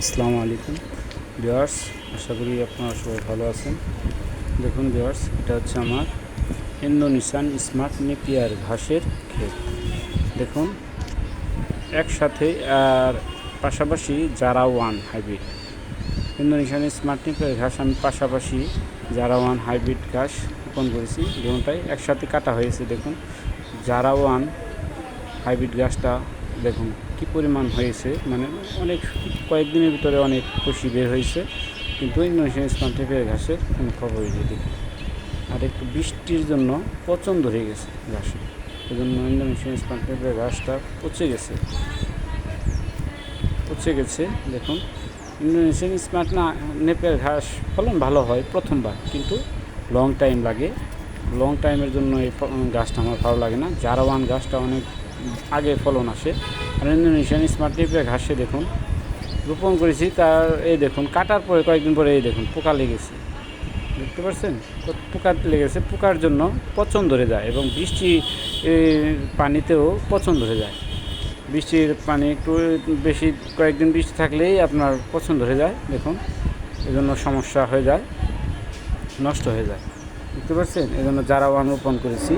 আসসালামু আলাইকুম। ভিওয়ার্স আশা করি আপনারা সবাই ভালো আছেন। দেখুন ভিওয়ার্স এটা হচ্ছে আমার ইন্দোনেশিয়ান স্মার্ট নেপিয়ার ঘাসের ক্ষেত। দেখুন, একসাথে আর পাশাপাশি জারা one hybrid. Indonesian smart Napier ঘাস, আমি পাশাপাশি জারা ওয়ান হাইব্রিড ঘাস রোপণ করেছি। যেমনটাই একসাথে কাটা হয়েছে, দেখুন। জারা ওয়ান হাইব্রিড গাছটা দেখুন। কি পরিমাণ হয়েছে? মানে অনেক কয়েকদিনের ভিতরে অনেক খুশি বের হয়েছে। কিন্তু ইন্দোনেশিয়ান স্মার্ট টেপের ঘাসের কোনো নেই। দেখুন আর একটু বৃষ্টির জন্য পচন ধরে গেছে ঘাসে। এই জন্য ইন্দোনেশিয়ান স্মার্ট টেপের ঘাসটা পচে গেছে। পচে গেছে, দেখুন। ইন্দোনেশিয়ান স্মার্ট না নেপের ঘাস ফলন ভালো হয় প্রথমবার, কিন্তু লং টাইম লাগে। লং টাইমের জন্য এই গাছটা আমার ভালো লাগে না। জারাওয়ান গাছটা অনেক আগে ফলন আসে। আর ইন্দোনেশিয়ান স্মার্ট টিপে ঘাসে দেখুন, রোপণ করেছি, তার এই দেখুন, কাটার পরে কয়েকদিন পরে এই দেখুন, পোকা লেগেছে। দেখতে পাচ্ছেন পোকা লেগেছে, পোকার জন্য পচন ধরে যায় এবং বৃষ্টি পানিতেও পচন ধরে যায়। বৃষ্টির পানি একটু বেশি, কয়েকদিন বৃষ্টি থাকলেই আপনার পছন্দ হয়ে যায়, দেখুন। এজন্য সমস্যা হয়ে যায়, নষ্ট হয়ে যায়। বুঝতে পারছেন এই জন্য যারা ওয়ান রোপণ করেছি।